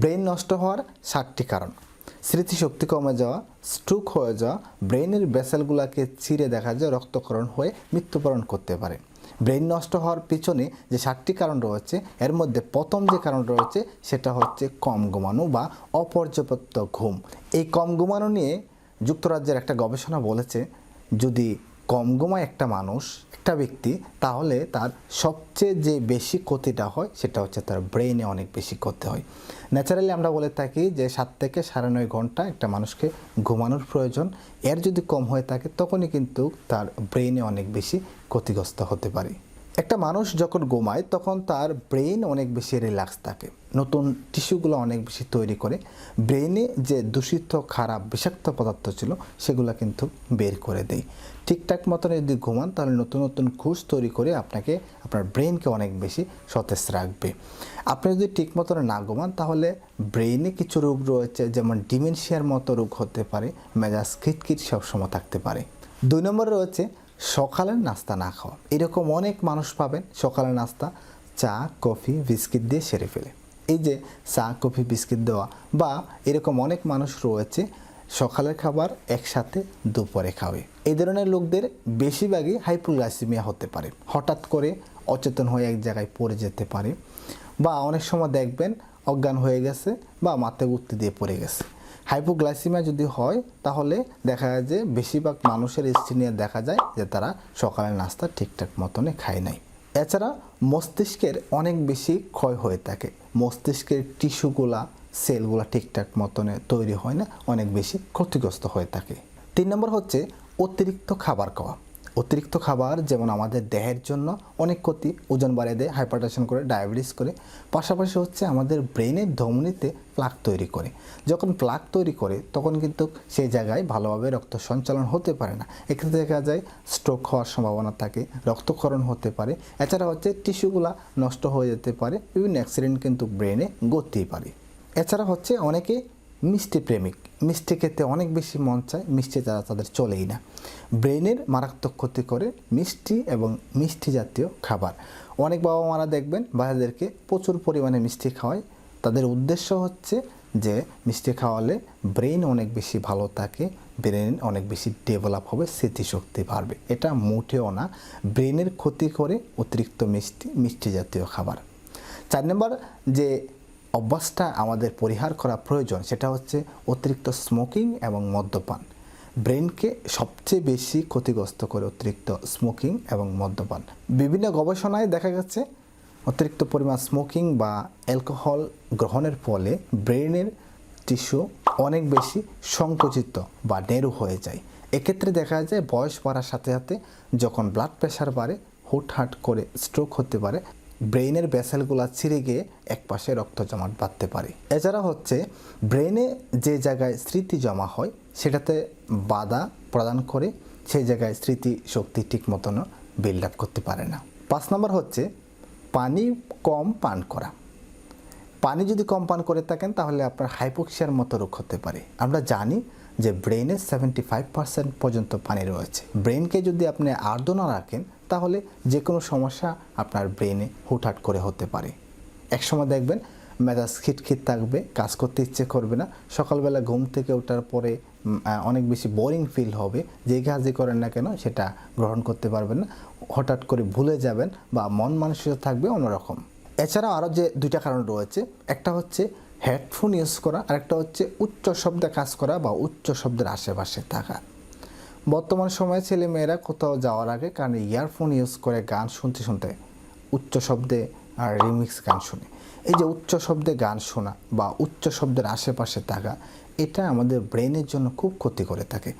Brain নষ্ট হওয়ার সাতটি কারণ। স্মৃতিশক্তি কমে যাওয়া, স্ট্রোক হয়ে যাওয়া ব্রেনের ভেসেলগুলোকে চিরে দেখা যায়, রক্তক্ষরণ হয়ে মৃত্যুবরণ করতে পারে। ব্রেন নষ্ট হওয়ার পিছনে যে সাতটি কারণ রয়েছে, এর মধ্যে প্রথম যে কারণ রয়েছে, সেটা হচ্ছে কম ঘুমানো বা অপর্যাপ্ত ঘুম। এই কম ঘুমানো নিয়ে যুক্তরাজ্যের একটা গবেষণা বলেছে, যদি কম ঘুমায় একটা মানুষ, একটা ব্যক্তি, তাহলে তার সবচেয়ে যে বেশি ক্ষতিটা হয় সেটা হচ্ছে তার ব্রেনে অনেক বেশি ক্ষতি হয়। ন্যাচারালি আমরা বলে থাকি যে সাত থেকে সাড়ে নয় ঘণ্টা একটা মানুষকে ঘুমানোর প্রয়োজন। এর যদি কম হয়ে থাকে, তখনই কিন্তু তার ব্রেনে অনেক বেশি ক্ষতিগ্রস্ত হতে পারে। একটা মানুষ যখন ঘুমায়, তখন তার ব্রেন অনেক বেশি রিল্যাক্স থাকে। নতুন টিস্যুগুলো অনেক বেশি তৈরি করে। ব্রেনে যে দূষিত, খারাপ, বিষাক্ত পদার্থ ছিল, সেগুলো কিন্তু বের করে দেয়। ঠিকঠাক মতন যদি ঘুমান, তাহলে নতুন নতুন ঘুষ তৈরি করে আপনাকে, আপনার ব্রেনকে অনেক বেশি সতেজ রাখবে। আপনি যদি ঠিক মতন না ঘুমান, তাহলে ব্রেনে কিছু রোগ রয়েছে, যেমন ডিমেনশিয়ার মতো রোগ হতে পারে, মেজাজ খিটখিট সবসময় থাকতে পারে। দুই নম্বরে রয়েছে সকালের নাস্তা না খাওয়া। এরকম অনেক মানুষ পাবেন সকালের নাস্তা, চা, কফি, বিস্কিট দিয়ে সেরে ফেলে। এই যে চা, কফি, বিস্কিট দেওয়া বা এরকম অনেক মানুষ রয়েছে সকালের খাবার একসাথে দুপুরে খাবে। এই ধরনের লোকদের বেশিরভাগই হাইপোগ্লাইসিমিয়া হতে পারে। হঠাৎ করে অচেতন হয়ে এক জায়গায় পড়ে যেতে পারে বা অনেক সময় দেখবেন অজ্ঞান হয়ে গেছে বা মাথায় উত্তি দিয়ে পড়ে গেছে। হাইপোগ্লাইসিমিয়া যদি হয়, তাহলে দেখা যায় যে বেশিরভাগ মানুষের স্টিনিয়া দেখা যায় যে তারা সকালের নাস্তা ঠিকঠাক মতনে খায় নাই। এছাড়া মস্তিষ্কের অনেক বেশি ক্ষয় হয়ে থাকে। মস্তিষ্কের টিস্যুগুলা, সেলগুলা ঠিকঠাক মতনে তৈরি হয় না, অনেক বেশি ক্ষতিগ্রস্ত হয়ে থাকে। তিন নম্বর হচ্ছে অতিরিক্ত খাবার খাওয়া। অতিরিক্ত খাবার যেমন আমাদের দেহের জন্য অনেক ক্ষতি, ওজন বাড়িয়ে দেয় হাইপারটেনশন করে ডায়াবেটিস করে। পাশাপাশি হচ্ছে আমাদের ব্রেনের ধমনিতে প্লাক তৈরি করে। যখন প্লাক তৈরি করে, তখন কিন্তু সেই জায়গায় ভালোভাবে রক্ত সঞ্চালন হতে পারে না। এক্ষেত্রে দেখা যায় স্ট্রোক হওয়ার সম্ভাবনা থাকে, রক্তক্ষরণ হতে পারে। এছাড়া হচ্ছে টিস্যুগুলা নষ্ট হয়ে যেতে পারে, বিভিন্ন অ্যাক্সিডেন্ট কিন্তু ব্রেনে গড়তেই পারে। এছাড়া হচ্ছে অনেকে মিষ্টি প্রেমিক। মিষ্টি খেতে অনেক বেশি মন চায়, মিষ্টি তারা তাদের চলেই না। ব্রেনের মারাত্মক ক্ষতি করে মিষ্টি এবং মিষ্টি জাতীয় খাবার। অনেক বাবা মারা দেখবেন বাচ্চাদেরকে প্রচুর পরিমাণে মিষ্টি খাওয়ায়। তাদের উদ্দেশ্য হচ্ছে যে মিষ্টি খাওয়ালে ব্রেন অনেক বেশি ভালো থাকে, ব্রেন অনেক বেশি ডেভেলপ হবে, স্মৃতিশক্তি বাড়বে। এটা মোটেও না, ব্রেনের ক্ষতি করে অতিরিক্ত মিষ্টি মিষ্টি জাতীয় খাবার। চার নম্বর যে অভ্যাসটা আমাদের পরিহার করা প্রয়োজন, সেটা হচ্ছে অতিরিক্ত স্মোকিং এবং মদ্যপান। ব্রেনকে সবচেয়ে বেশি ক্ষতিগ্রস্ত করে অতিরিক্ত স্মোকিং এবং মদ্যপান। বিভিন্ন গবেষণায় দেখা গেছে, অতিরিক্ত পরিমাণ স্মোকিং বা অ্যালকোহল গ্রহণের ফলে ব্রেনের টিস্যু অনেক বেশি সংকুচিত বা নেরু হয়ে যায়। এক্ষেত্রে দেখা যায় বয়স বাড়ার সাথে সাথে যখন ব্লাড প্রেশার বাড়ে, হুটহাট করে স্ট্রোক হতে পারে। ব্রেইনের ব্যাসেলগুলা ছিঁড়ে গিয়ে একপাশে রক্ত জমাট বাঁধতে পারে। এছাড়া হচ্ছে ব্রেনে যে জায়গায় স্মৃতি জমা হয়, সেটাতে বাধা প্রদান করে সেই জায়গায় স্মৃতি শক্তি ঠিক মতন বিল্ড আপ করতে পারে না। পাঁচ নম্বর হচ্ছে, পানি কম পান করা। পানি যদি কম পান করে থাকেন, তাহলে আপনার হাইপোক্সিয়ার মতো রোগ হতে পারে। আমরা জানি যে ব্রেনে সেভেন্টি ফাইভ পার্সেন্ট পর্যন্ত পানি রয়েছে। ব্রেনকে যদি আপনি আর্দ্র না রাখেন তাহলে যে কোনো সমস্যা আপনার ব্রেনে হুটহাট করে হতে পারে। একসময় দেখবেন মেজাজ খিটখিট থাকবে, কাজ করতে ইচ্ছে করবে না, সকালবেলা ঘুম থেকে ওঠার পরে অনেক বেশি বোরিং ফিল হবে, যে কাজই করেন না কেন সেটা গ্রহণ করতে পারবেন না, হঠাৎ করে ভুলে যাবেন বা মন মানসিকতা থাকবে অন্যরকম। এছাড়াও আরও যে দুইটা কারণ রয়েছে, একটা হচ্ছে হেডফোন ইউজ করা আর একটা হচ্ছে উচ্চ শব্দে কাজ করা বা উচ্চ শব্দের আশেপাশে থাকা। বর্তমান সময়ে ছেলে মেয়েরা কোথাও যাওয়ার আগে কারণ ইয়ারফোন ইউজ করে গান শুনতে শুনতে উচ্চ শব্দে আর রিমিক্স গান শুনে। এই যে উচ্চ শব্দে গান শোনা বা উচ্চ শব্দের আশেপাশে থাকা, এটা আমাদের ব্রেনের জন্য খুব ক্ষতি করে থাকে।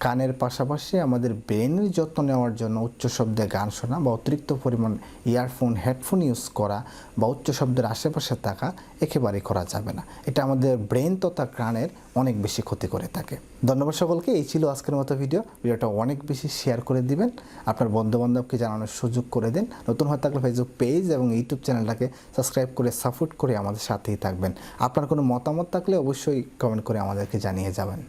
কানের পাশাপাশি আমাদের ব্রেনের যত্ন নেওয়ার জন্য উচ্চ শব্দে গান শোনা বা অতিরিক্ত পরিমাণ ইয়ারফোন হেডফোন ইউজ করা বা উচ্চ শব্দের আশেপাশে থাকা একেবারেই করা যাবে না। এটা আমাদের ব্রেন তথা প্রাণের অনেক বেশি ক্ষতি করে থাকে। ধন্যবাদ সকলকে, এই ছিল আজকের মতো ভিডিও। ভিডিওটা অনেক বেশি শেয়ার করে দিবেন। আপনার বন্ধুবান্ধবকে জানানোর সুযোগ করে দিন। নতুন হয়ে থাকলে ফেসবুক পেজ এবং ইউটিউব চ্যানেলটাকে সাবস্ক্রাইব করে সাপোর্ট করে আমাদের সাথেই থাকবেন। আপনার কোনো মতামত থাকলে অবশ্যই কমেন্ট করে আমাদেরকে জানিয়ে যাবেন।